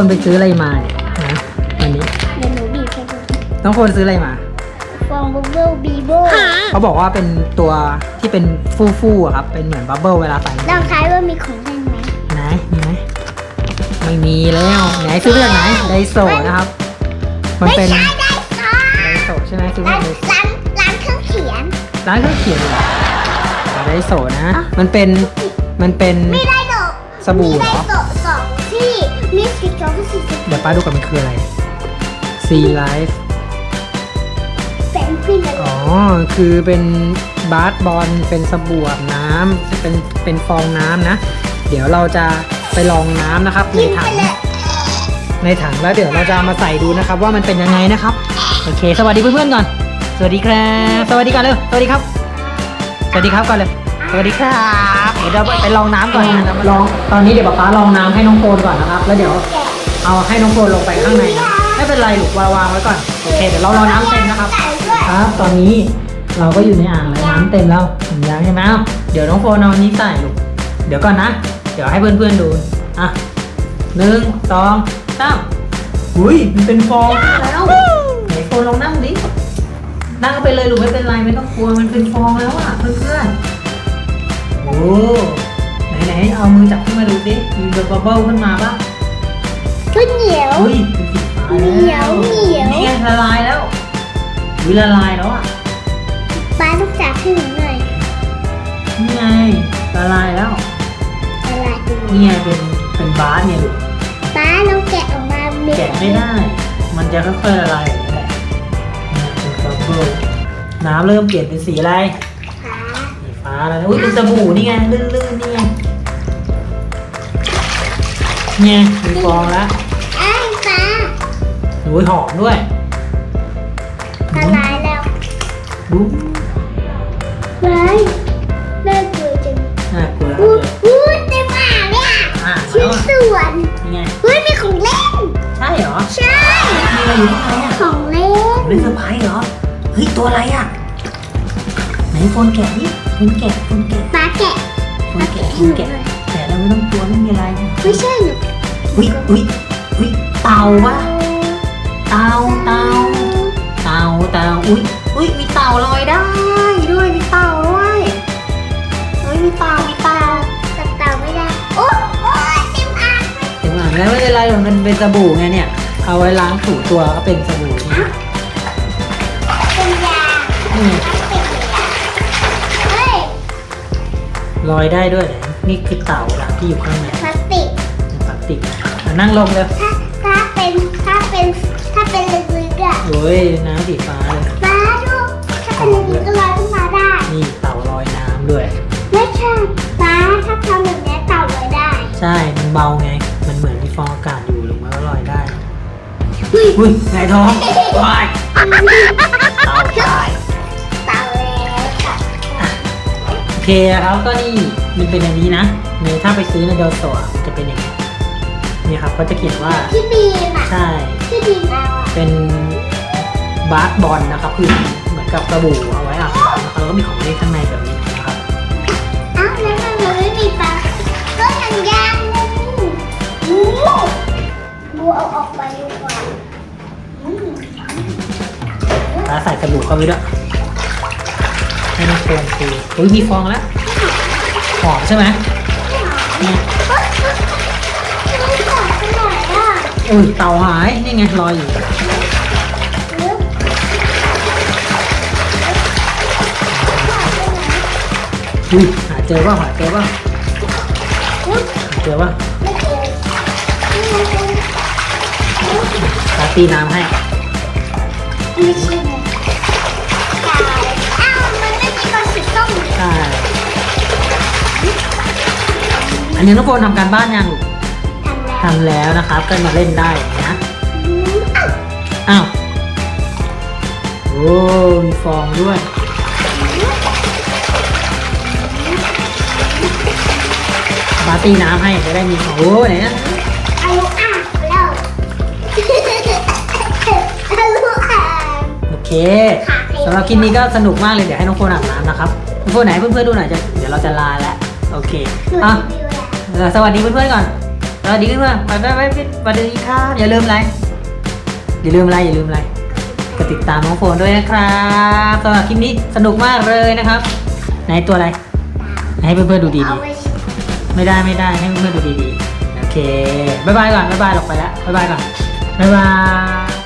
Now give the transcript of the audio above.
นไปซื้ออะไรมาเนี่ยนะวันนี้เดี๋ยวหนูบีบให้ดูน้องโฟนซื้ออะไรมา ฟองบับเบิ้ลบีโบเขาบอกว่าเป็นตัวที่เป็นฟู่ๆอะครับ เป็นเหมือนบับเบิ้ลเวลาใส่ลองทายว่ามีของเล่นไหมไหนมีไหมไม่มีแล้วไหนซื้อมาจากไหนไดโซนะครับ มันเป็นไม่ใช่ได้ค่ะไดโซใช่ไหมซื้อมาร้านจากไดโซ ร้านร้านเครื่องเขียน ร้านเครื่องเขียนเหรอไดโซนะ มันเป็น มันเป็น มีได้ดอกสบู่มีเหรได้อ ดอกสองที่มีสีเขียวกับสีชมเดี๋ยวป้าดูกันมันคืออะไร Sea Life เป็นขึ้นเลยอ๋อ คือเป็นบาสบอล เป็นสบู่อาบน้ำเป็น เป็นฟองน้ำนะ เดี๋ยวเราจะไปลองน้ำนะครับในกินถัไปง เลยในถังแล้วเดี๋ยวเราจะเอามาใส่ดูนะครับ ว่ามันเป็นยังไงนะครับ โอเค สวัสดีเพื่อนๆก่อน สวัสดีครับ สวัสดีกันเร็ว สวัสดีครับ สวัสดีครับก่อนเลย สวัสดีครับ เดี๋ยวเราไปลองน้ำก่อนนะลองตอนนี้เดี๋ยวป๊าป๊าลองน้ำให้น้องโฟนก่อนนะครับ แล้วเดี๋ยวเอาให้น้องโฟนลงไปข้างในนะไม่เป็นไรลูกวางวางไว้ก่อนโอเคเดี๋ยวเรารอน้ำเต็มนะครับใส่ด้วยครับ ตอนนี้เราก็อยู่ในอ่างแล้วน้ำเต็มแล้วถึงยังใช่ไหมอ้าวเดี๋ยวน้องโฟนเอาอันนี้ใส่ลูกเดี๋ยวก่อนนะ เดี๋ยวให้เพื่อนๆดูอะหนึ่งสองสามอุ้ยมันเป็นฟองแล้วไหนโฟนลองนั่งดินั่งไปเลยลูกไม่เป็นไรไม่ต้องกลัวมันเป็นฟองแล้วอะเพื่อนๆโอ้ไหนๆเอามือจับขึ้นมาดูดิมีบับเบิ้ลขึ้นมาปะก็เหนียวอุ้ยเป็นสีฟ้าแล้วเหนียวเหนียวนี่ไงละลายแล้วอุ้ยละลายแล้วอะป้าต้องจับให้หนูหน่อยนี่ไงละลายแล้วอะไรดูนี่ไงเป็นเป็นบาสเนี่ยลูกป้าเราแกะออกมาเม็ดแกะไม่ได้ มันจะค่อยๆละลายอย่างนี้แหละเนี่ยเป็นบับเบิ้ลน้ำเริ่มเปลี่ยนเป็นสีอะไร ขาสีฟ้าแล้วนะอุ้ยเป็นสบู่นี่ไงลื่นๆนี่ไงเนี่ยมีฟองแล้วไอ้ป้าอุ้ยหอมด้วยละลายแล้วบุ้มไว้เลิกดูจังน่ากลัวแล้วอู้เลยอู้เต็มอ่างเลยอะอะชิ้แล้นวส่วนนี่ไงเฮ้ยมีของเล่น ใช่เหรอใช่ มีอะไรอยู่ข้างในอะของเล่น เป็นเซอร์ไพรส์เหรอเฮ้ยตัวอะไรอะไห นโฟนแกะนี่โฟนแกะโฟนแกะป้าแกะโฟนแกะโฟนแกะแกะแล้วไม่ต้องกลัวไม่มีอะไรไม่ใช่หนูอุ้ยอุ้ยอุ้ยเต่าปะเต่าเต่าเต่าเต่าอุ้ยอุ้ยมีเต่าลอยได้ด้วยมีเต่าด้วยเฮ้ยมีเต่ามีเต่าจับเต่าไม่ได้โอ้โอ้ยเต็มอ่างเลยถึงอ่านแล้วไม่เป็นไรหรอกมันเป็นสบู่ไงเนี่ยเอาไว้ล้างถูตัวก็เป็นสบู่นี่เป็นยา ลอยได้ด้วยเนี่ยนี่คือเต่าละที่อยู่ข้างในพลาสติกพลาสติกอะนั่งลงเลยถ้าถ้าเป็นถ้าเป็นถ้าเป็นลึกๆอะโอ้ยน้ำสีฟ้าเลยป้าดูถ้าเป็นลึกๆก็ลอยขึ้นมาได้ นี่เต่าลอยน้ำด้วย ไม่ใช่ป้าถ้าทำแบบนี้เต่าลอยได้ ใช่ มันเบาไง มันเหมือนมีฟองอากาศอยู่ลงมาก็ลอยได้เฮ้ยอุ้ยไงท้องวายเต่าตาย โอเคครับก็นี่มันเป็นอย่างนี้นะในถ้าไปซื้อในเดลโซะมันจะเป็นอย่างนี้นี่ครับก็จะเขียนว่าที่บีมอะใช่ที่บีมเอาอะเป็นบาสบอลนะครับคือเหมือนกับสบู่เอาไว้อาบน้ำนะครับแล้วก็มีของเล่นข้างในแบบนี้นะครับเอ้าแล้วทำไมไม่มีปลาก็ยังยางงูงูงูเอาออกไปดีกว่าอืมแล้วใส่สบู่เข้าไปด้วย ให้มันโคนตีอุ้ยมีฟองแล้วหอมใช่ไหมเนี่ยอุ้ยเต่าหายนี่ไงลอยอยู่อุ้ยหาเจอป่ะหาเจอป่ะหาเจอป่ะตาตีน้ำให้ไม่ใช่ ช่ อันนี้น้องโฟนทำการบ้านยังลูกทำแล้วทำแล้วนะครับก็มาเล่นได้นะอืมอ้าวอ้าวโอ้มีฟองด้วยปาตีน้ำให้จะได้มีของโอ้ไหนนะอายุอ่างแล้วอายุอ่างโอเคสำหรับคลิปนี้ก็สนุกมากเลยเดี๋ยวให้น้องโฟนอาบน้ำนะครับน้อง โฟนไหนให้เพื่อนๆดูหน่อยจะเดี๋ยวเราจะลาแล้วโอเคหนูอะรีวิวแล้วเออสวัสดีเพื่อนๆก่อนสสวัสดีเพื่อนไปไปไปไปสวัสดีครับอย่าลืมอะไรอย่าลืมอะไรอย่าลืมอะไรกดติดตามน้องโฟนด้วยนะครับสำหรับคลิปนี้สนุกมากเลยนะครับ ไหนตัวอะไร ให้เพื่อนๆดูดีเอาๆไว้ไม่ได้ไม่ได้ให้เพื่อนๆดูดีๆโอเคบ๊ายบายก่อนบ๊ายบายหลอกไปแล้วบ๊ายบายก่อนบ๊ายบาย